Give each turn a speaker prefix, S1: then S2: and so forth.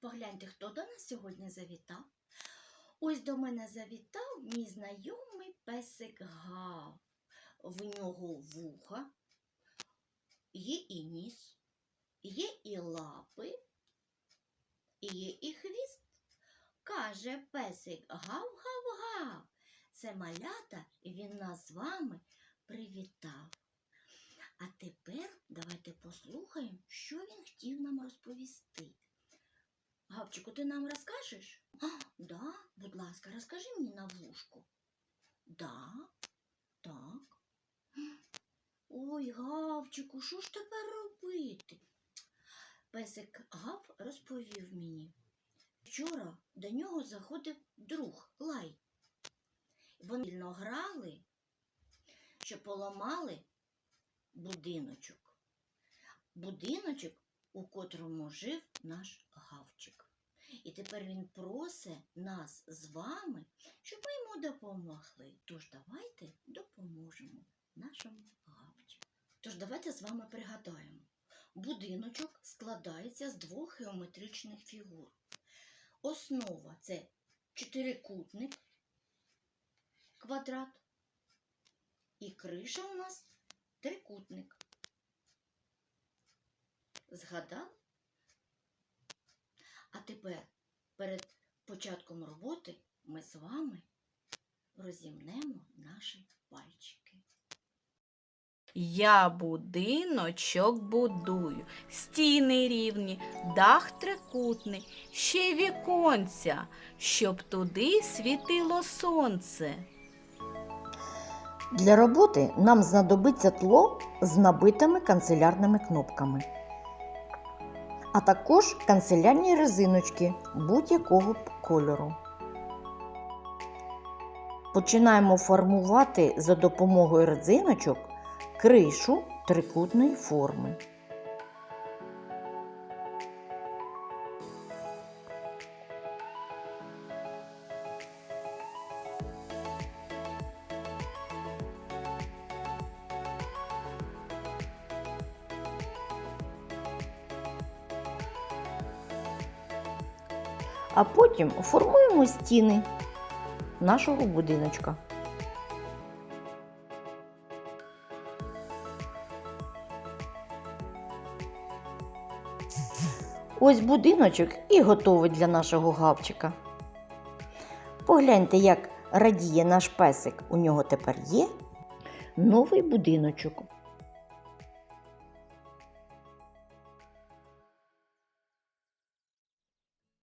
S1: Погляньте, хто до нас сьогодні завітав. Ось до мене завітав мій знайомий песик Гав. В нього вуха, є і ніс, є і лапи, є і хвіст. Каже песик гав-гав-гав. Це малята, і він нас з вами привітав. А тепер давайте послухаємо, що він хотів нам розповісти. Гавчику, ти нам розкажеш? А, да, будь ласка, розкажи мені на вушку. Да, так. Ой, Гавчику, що ж тепер робити? Песик Гав розповів мені. Вчора до нього заходив друг Лай. Вони вільно грали, що поламали будиночок. Будиночок, у котрому жив наш гавчик. І тепер він просить нас з вами, щоб ми йому допомогли. Тож давайте допоможемо нашому гавчику. Тож давайте з вами пригадаємо. Будиночок складається з двох геометричних фігур. Основа це чотирикутник, квадрат, і криша у нас трикутник. Згадав? А тепер перед початком роботи ми з вами розімнемо наші пальчики.
S2: Я будиночок будую, стіни рівні, дах трикутний, ще й віконця, щоб туди світило сонце.
S3: Для роботи нам знадобиться тло з набитими канцелярними кнопками, а також канцелярні резиночки будь-якого кольору. Починаємо формувати за допомогою резиночок кришу трикутної форми. А потім формуємо стіни нашого будиночка. Ось будиночок і готовий для нашого гавчика. Погляньте, як радіє наш песик. У нього тепер є новий будиночок.